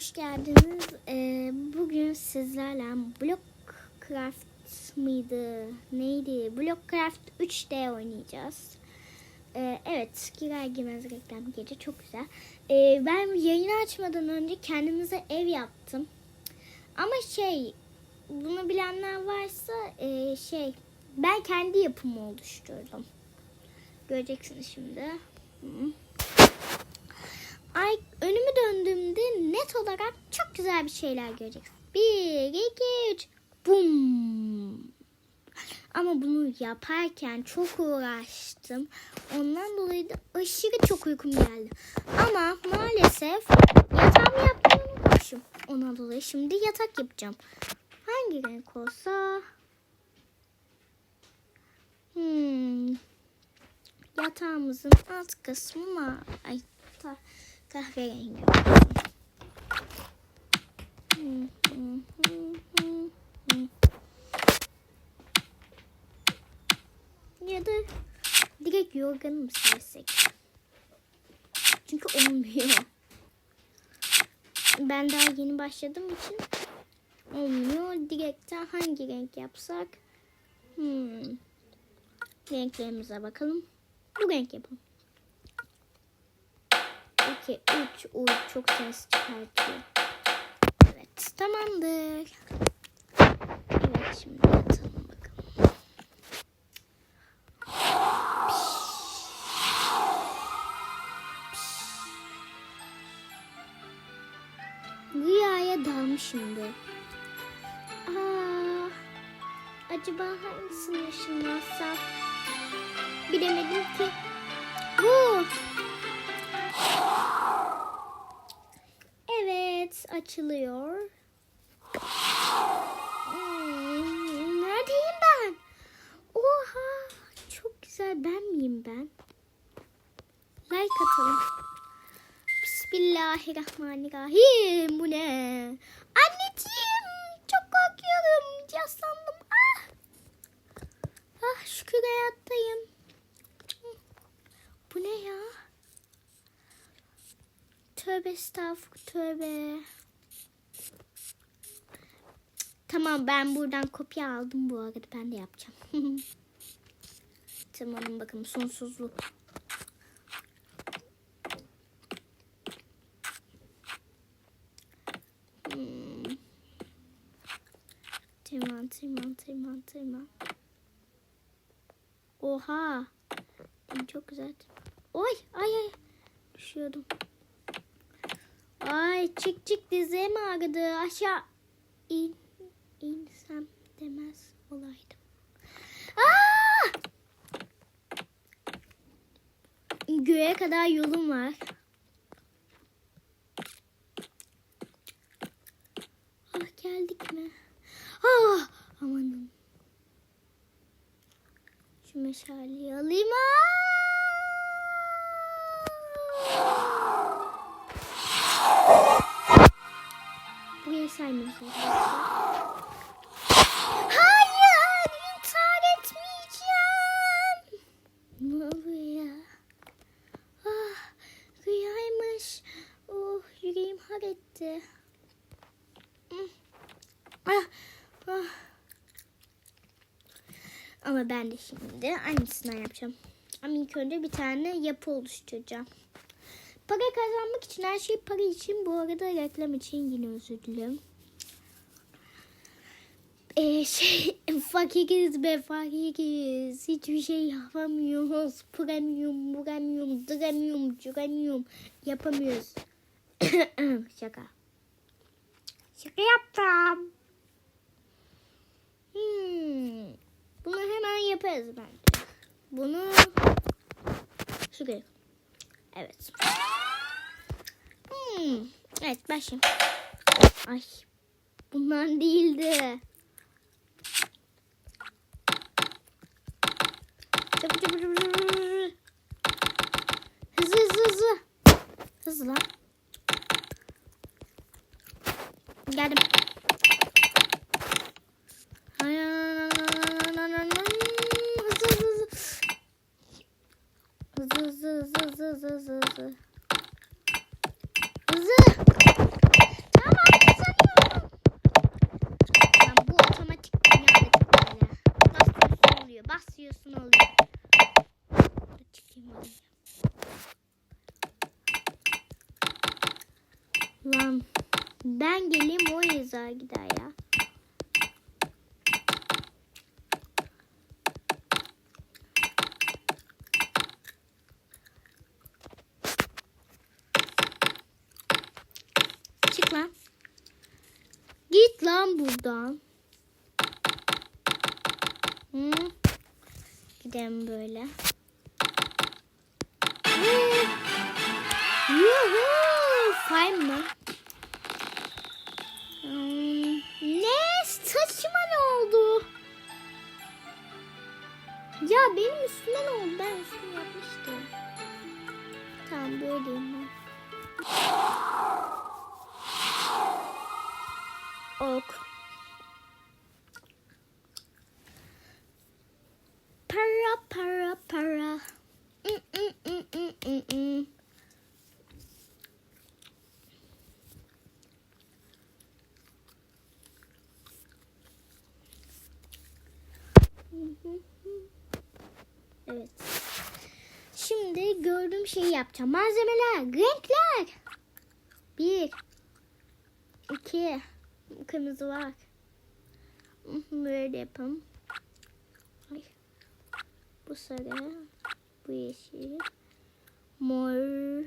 hoş geldiniz. Ee, bugün sizlerle Blockcraft mıydı? Neydi? Blockcraft 3D oynayacağız. Ee, evet, girer girmez reklam gece çok güzel. Ee, ben yayını açmadan önce kendimize ev yaptım. Ama şey, bunu bilenler varsa e, şey, ben kendi yapımı oluşturdum. Göreceksiniz şimdi. Hı. Ay önümü döndüğümde net olarak çok güzel bir şeyler göreceksin. Bir, iki, üç. Bum. Ama bunu yaparken çok uğraştım. Ondan dolayı da aşırı çok uykum geldi. Ama maalesef yatağımı yapmayı unutmuşum. Ondan dolayı şimdi yatak yapacağım. Hangi renk olsa? Hmm. Yatağımızın alt kısmı mı? Ay, kahverengi. Ya da direkt yorganı mı sersek? Çünkü olmuyor. Ben daha yeni başladığım için olmuyor. Direkten hangi renk yapsak? Hmm. Renklerimize bakalım. Bu renk yapalım. 2, 3. Uy çok ses çıkartıyor. Evet tamamdır. Evet şimdi yatalım bakalım. Rüyaya dalmışımdır. Aa, acaba hangisini ışınlarsam? Bilemedim ki. Bu. Açılıyor. Hmm, neredeyim ben? Oha, çok güzel. Ben miyim ben? Like atalım. Bismillahirrahmanirrahim. Bu ne? Anneciğim, çok korkuyorum. Yaslandım. Ah. Ah, şükür hayattayım. Bu ne ya? Tövbe estağfurullah tövbe. Tamam ben buradan kopya aldım bu arada ben de yapacağım. tamam bakalım sonsuzluk. Hmm. Tırman tırman tırman tırman. Oha. Çok güzel. Oy ay ay. Düşüyordum. Ay çık çık dizim ağrıdı. Aşağı in, demez olaydım. Aa! Göğe kadar yolum var. Ah geldik mi? Ah amanın. Şu meşaleyi alayım. Aa! Burayı saymıyoruz arkadaşlar. Ama ben de şimdi aynısından yapacağım. Ama ilk önce bir tane yapı oluşturacağım. Para kazanmak için her şey para için. Bu arada reklam için yine özür dilerim. Ee, şey fakiriz be fakiriz. Hiçbir şey yapamıyoruz. Premium, premium, dremium, dremium yapamıyoruz. Şaka. Şaka yaptım. Hmm. Bunu hemen yaparız bence. Bunu şuraya. Evet. Hmm. Evet başlayayım. Ay. Bunlar değildi. Hızlı hızlı hızlı. Hızlı lan. Geldim. basıyorsun oluyor. Çıkayım Lan ben geleyim o yazar gider ya. Çık lan. Git lan buradan. Gidelim böyle. Yuhu! Fine mı? Hmm, ne? Saçıma ne oldu? Ya benim üstüme ne oldu? Ben üstümü yapmıştım. Tamam böyleyim ben. Ok. Para para para. Mm, mm, mm, mm, mm, mm. Evet. Şimdi gördüğüm şeyi yapacağım. Malzemeler, renkler. Bir, iki, kırmızı var. Böyle yapalım. Bu sarı, bu yeşil, mor,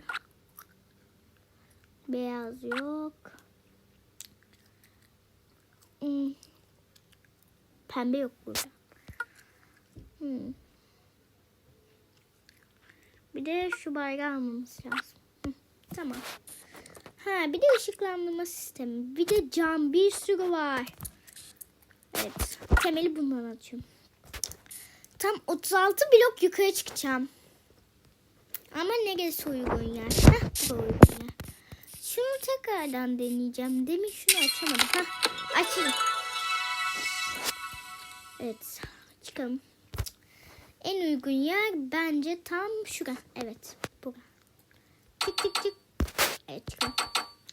beyaz yok. Hmm. Pembe yok burada. Hmm. Bir de şu bayrağı almamız lazım. Hı, tamam. Ha bir de ışıklandırma sistemi. Bir de cam bir sürü var. Evet. Temeli bundan açıyorum. Tam 36 blok yukarı çıkacağım. Ama neresi uygun yer? Heh, uygun yer. Şunu tekrardan deneyeceğim. Demin şunu açamadım. Heh, açayım. Evet. Çıkalım. En uygun yer bence tam şura. Evet. Bura. Çık çık çık. Evet çıkalım.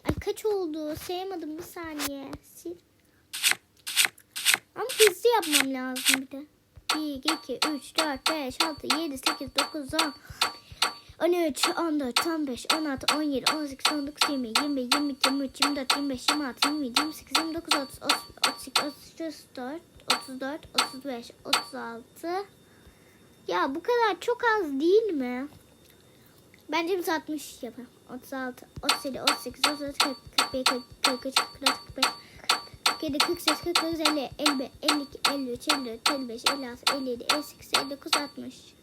Ay kaç oldu? Sayamadım bir saniye. Sil. Ama hızlı yapmam lazım bir de. 1, 2, 3, 4, 5, 6, 7, 8, 9, 10. 13, 14, 15, 16, 17, 18, 19, 20, 21, 22, 23, 24, 25, 26, 27, 28, 29, 30, 32, 33, 34, 34, 35, 36. Ya bu kadar çok az değil mi? Bence biz 60 yapalım. 36, 37, 38, 39, 40, 41, 40, 43, 44, 45, 47, 48, 49, 50, 51, 52, 53, 54, 55, 56, 57, 58, 59, 60.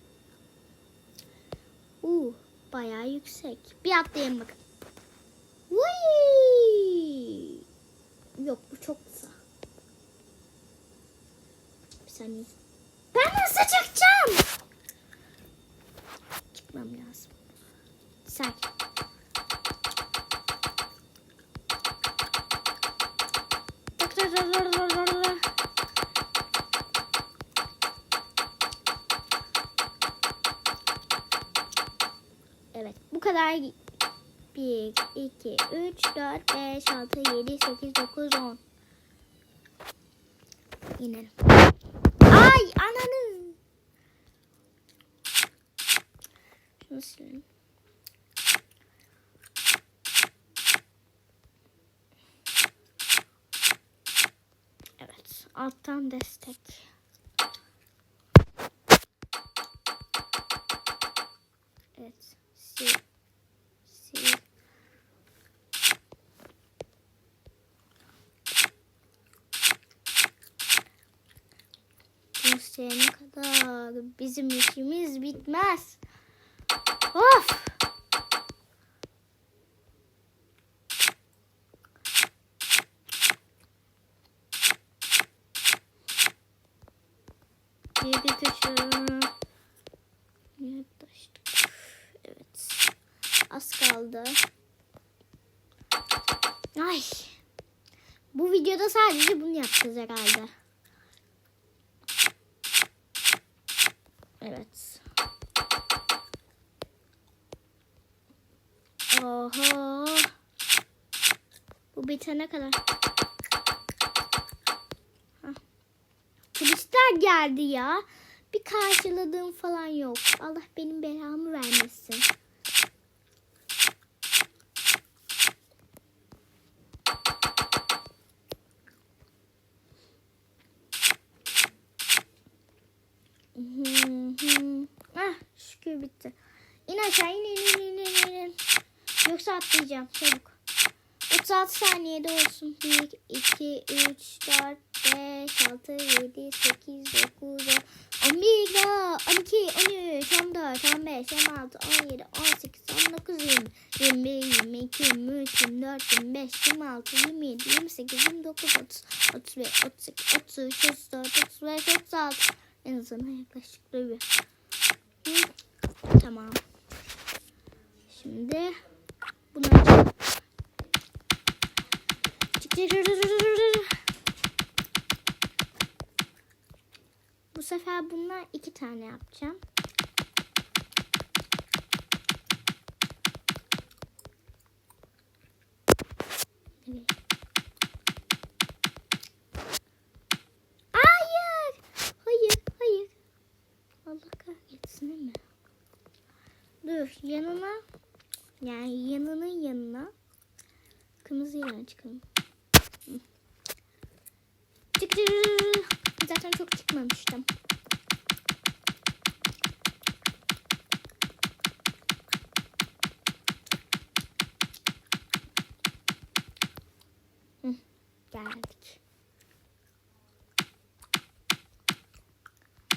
Uuu bayağı yüksek. Bir atlayalım bakalım. Vıy! Yok bu çok kısa. Bir saniye. Ben nasıl çıkacağım? Çıkmam lazım. Sakin. Evet kadar 1, 2, 3, 4, 5, 6, 7, 8, 9, 10 İnelim. Ay ananı. Şunu silelim. Evet. Alttan destek. Evet. Sil. Sil. Sene kadar bizim işimiz bitmez. Of! Yedi taşı. Yedi taş. Evet. Az kaldı. Ay. Bu videoda sadece bunu yapacağız herhalde. Evet. Oho. Bu bitene kadar. Hah. Turistler geldi ya. Bir karşıladığım falan yok. Allah benim belamı vermesin. Bitti. İn aşağı in in in in in. Yoksa atlayacağım çabuk. 36 saniyede olsun. 1, 2, 3, 4, 5, 6, 7, 8, 9, 10, 11, 12, 13, 14, 15, 16, 17, 18, 19, 20, 21, 22, 23, 24, 25, 26, 27, 28, 29, 30, 31, 32, 33, 34, 35, 36. En azından yaklaşık duruyor. Hı, Tamam. Şimdi bunu açalım. Bu sefer bunlar iki tane yapacağım. Evet. Hayır. Hayır, hayır. Allah kahretsin değil mi? Dur, yanına yani yanının yanına kırmızıyla çıkalım. Hı. Çık çık, çık. Zaten çok çıkmamıştım. Hı, Geldik.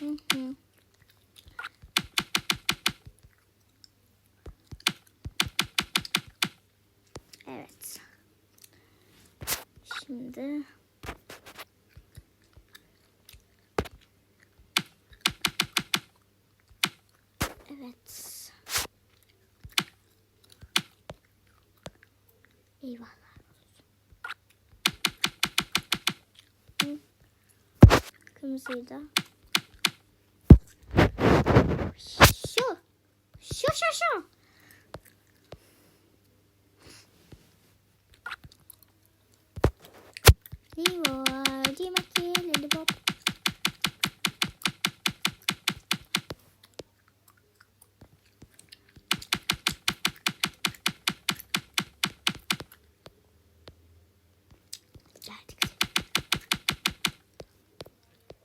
Hı hı. Evet. Şimdi Evet. Eyvallah. Hı. Kırmızıyı da. Şu. Şu şu şu. Livo, dimaki, lollipop. Geldik.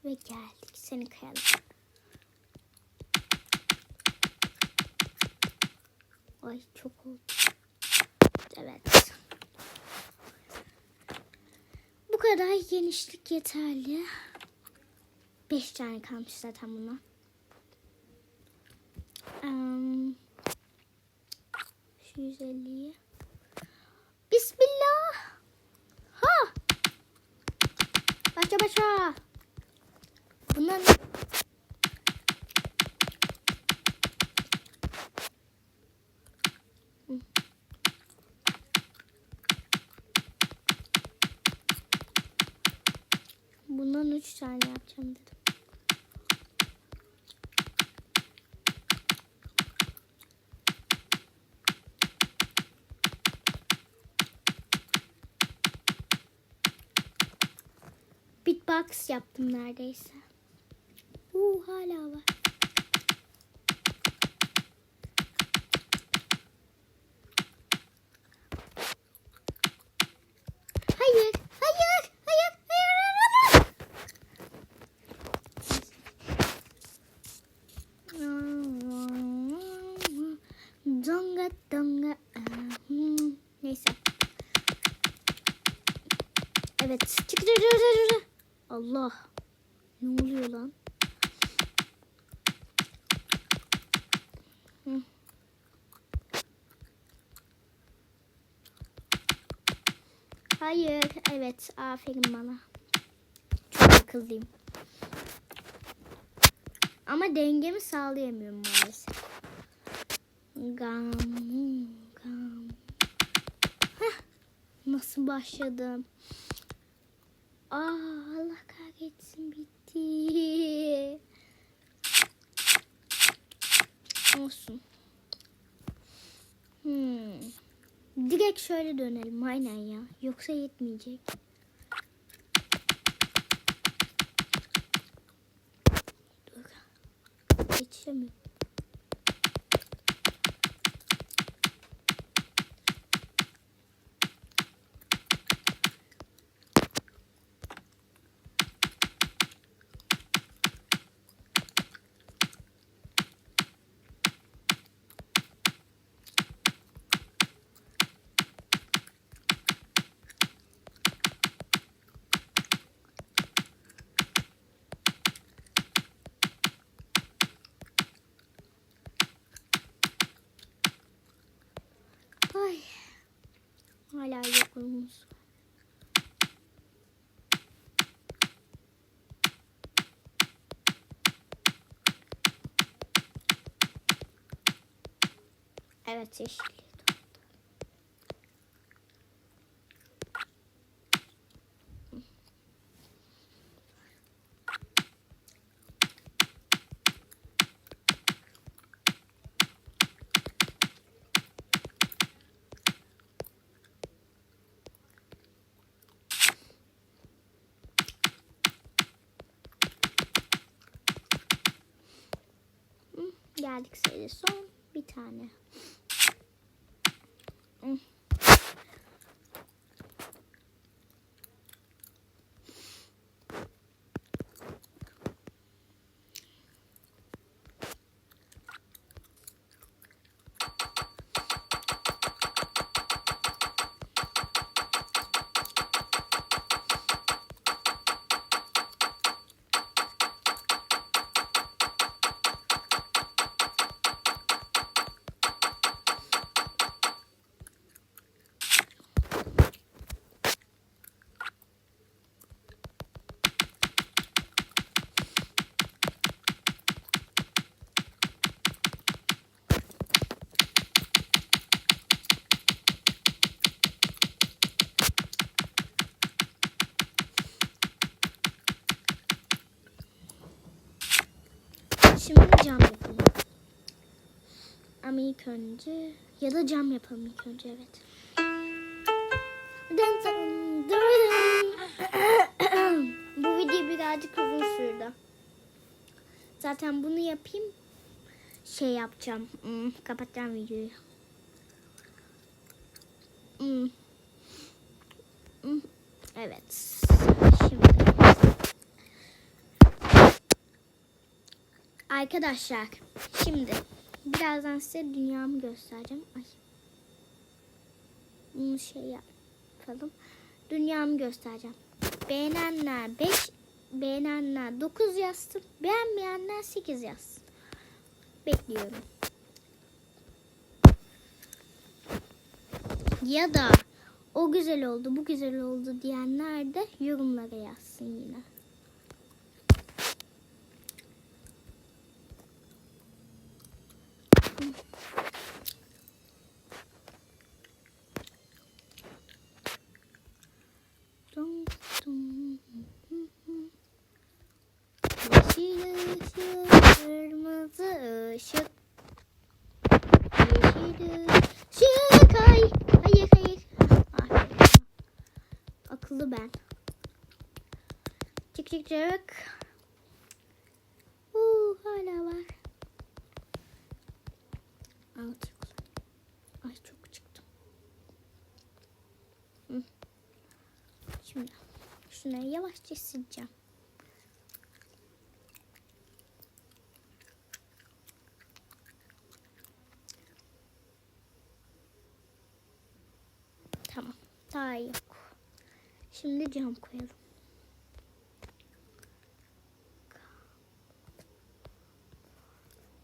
Ve geldik. Seni kayalım. Ay çok oldu. Evet. Bu kadar genişlik yeterli. Beş tane kalmış zaten buna. Um, şu 150'yi. Bismillah. Ha. Başa başa. Bunlar ne? Hı. Bundan üç yapacağım dedim. Beatbox yaptım neredeyse. Uuu hala var. Hayır, hayır, hayır, hayır, hayır. Donga donga. ah, hmm. Neyse. Evet. Çık çık çık çık, çık. Allah. Ne oluyor lan? Hayır. Evet. Aferin bana. Çok akıllıyım. Ama dengemi sağlayamıyorum maalesef. Gam, gam. Heh, nasıl başladım? Aa, Allah kahretsin bitti. Olsun. Hmm. Direkt şöyle dönelim aynen ya. Yoksa yetmeyecek. Dur. Yetişemiyorum. Evet yeşil. Geldik sayıda son bir tane. Şimdi cam yapalım. Ama ilk önce ya da cam yapalım ilk önce evet. Bu video birazcık uzun sürdü. Zaten bunu yapayım. Şey yapacağım. Hmm, kapatacağım videoyu. Hmm. Hmm, Evet. Şimdi. Arkadaşlar şimdi birazdan size dünyamı göstereceğim. Ay. Bunu şey yapalım. Dünyamı göstereceğim. Beğenenler 5, beğenenler 9 yazsın. Beğenmeyenler 8 yazsın. Bekliyorum. Ya da o güzel oldu, bu güzel oldu diyenler de yorumlara yazsın yine. Dum, dum, hı, hı. Yeşil ışık, kırmızı ışık. Yeşil ışık, hayır, hayır, hayır. Aferin. Akıllı ben. Çık çık çık. Uuu hala var. Alt yok. Ay çok çıktım. Şimdi şunları yavaşça sileceğim. Tamam. Daha yok. Şimdi cam koyalım.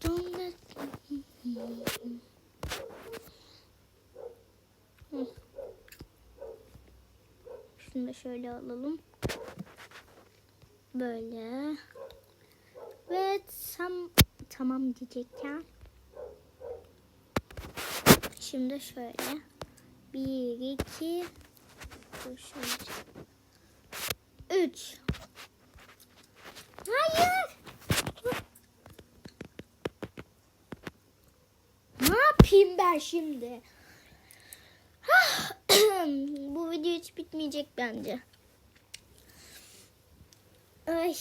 Donda- Hı. Şunu da şöyle alalım. Böyle. Ve tam tamam diyecekken şimdi şöyle. Bir iki şöyle. Üç. Hayır. Ne yapayım ben şimdi bu video hiç bitmeyecek bence ay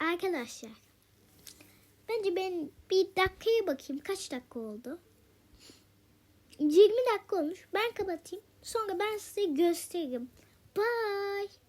Arkadaşlar. Bence ben bir dakikaya bakayım. Kaç dakika oldu? 20 dakika olmuş. Ben kapatayım. Sonra ben size gösteririm. Bye.